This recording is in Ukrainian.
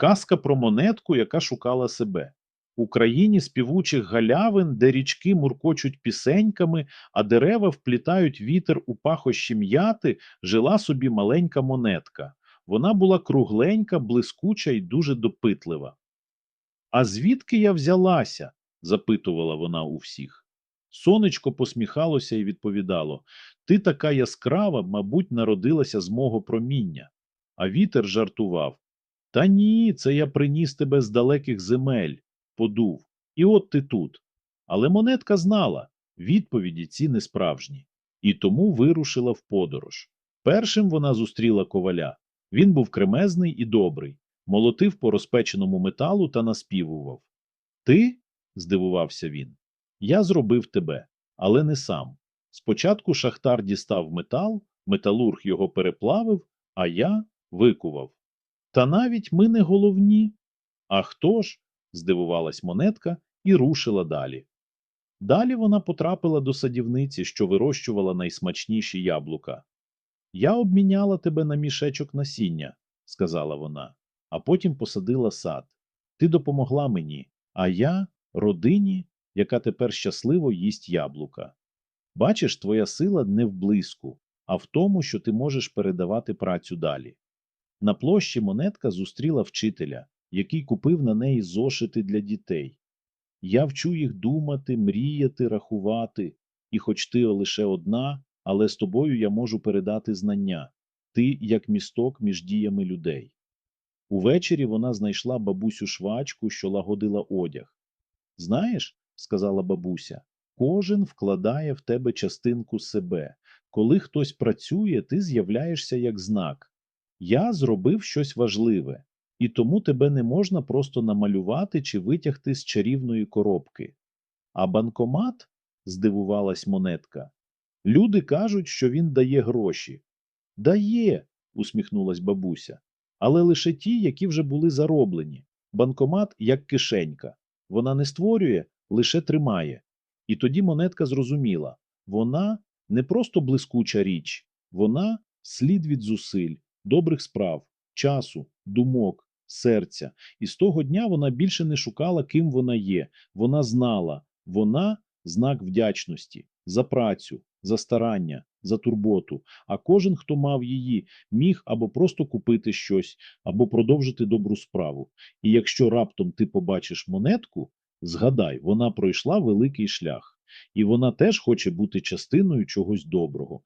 Казка про монетку, яка шукала себе. У країні співучих галявин, де річки муркочуть пісеньками, а дерева вплітають вітер у пахощі м'яти, жила собі маленька монетка. Вона була кругленька, блискуча і дуже допитлива. А звідки я взялася? запитувала вона у всіх. Сонечко посміхалося і відповідало Ти така яскрава, мабуть, народилася з мого проміння. А вітер жартував Та ні, це я приніс тебе з далеких земель, подув. І от ти тут. Але монетка знала, відповіді ці несправжні, і тому вирушила в подорож. Першим вона зустріла коваля. Він був кремезний і добрий, молотив по розпеченому металу та наспівував. Ти? здивувався він. Я зробив тебе, але не сам. Спочатку шахтар дістав метал, металург його переплавив, а я викував. Та навіть ми не головні. А хто ж? здивувалась монетка і рушила далі. Далі вона потрапила до садівниці, що вирощувала найсмачніші яблука. Я обміняла тебе на мішечок насіння, сказала вона, а потім посадила сад. Ти допомогла мені, а я родині, яка тепер щасливо їсть яблука. Бачиш, твоя сила не в блиску, а в тому, що ти можеш передавати працю далі. На площі монетка зустріла вчителя, який купив на неї зошити для дітей. Я вчу їх думати, мріяти, рахувати, і хоч ти лише одна, але з тобою я можу передати знання. Ти як місток між діями людей. Увечері вона знайшла бабусю швачку, що лагодила одяг. Знаєш, сказала бабуся, кожен вкладає в тебе частинку себе. Коли хтось працює, ти з'являєшся як знак. Я зробив щось важливе, і тому тебе не можна просто намалювати чи витягти з чарівної коробки. А банкомат, здивувалась монетка, люди кажуть, що він дає гроші. Дає, усміхнулась бабуся, але лише ті, які вже були зароблені. Банкомат як кишенька. Вона не створює, лише тримає. І тоді монетка зрозуміла вона не просто блискуча річ, вона слід від зусиль, добрих справ, часу, думок, серця. І з того дня вона більше не шукала, ким вона є. Вона знала, вона знак вдячності за працю, за старання, за турботу. А кожен, хто мав її, міг або просто купити щось, або продовжити добру справу. І якщо раптом ти побачиш монетку, згадай, вона пройшла великий шлях, і вона теж хоче бути частиною чогось доброго.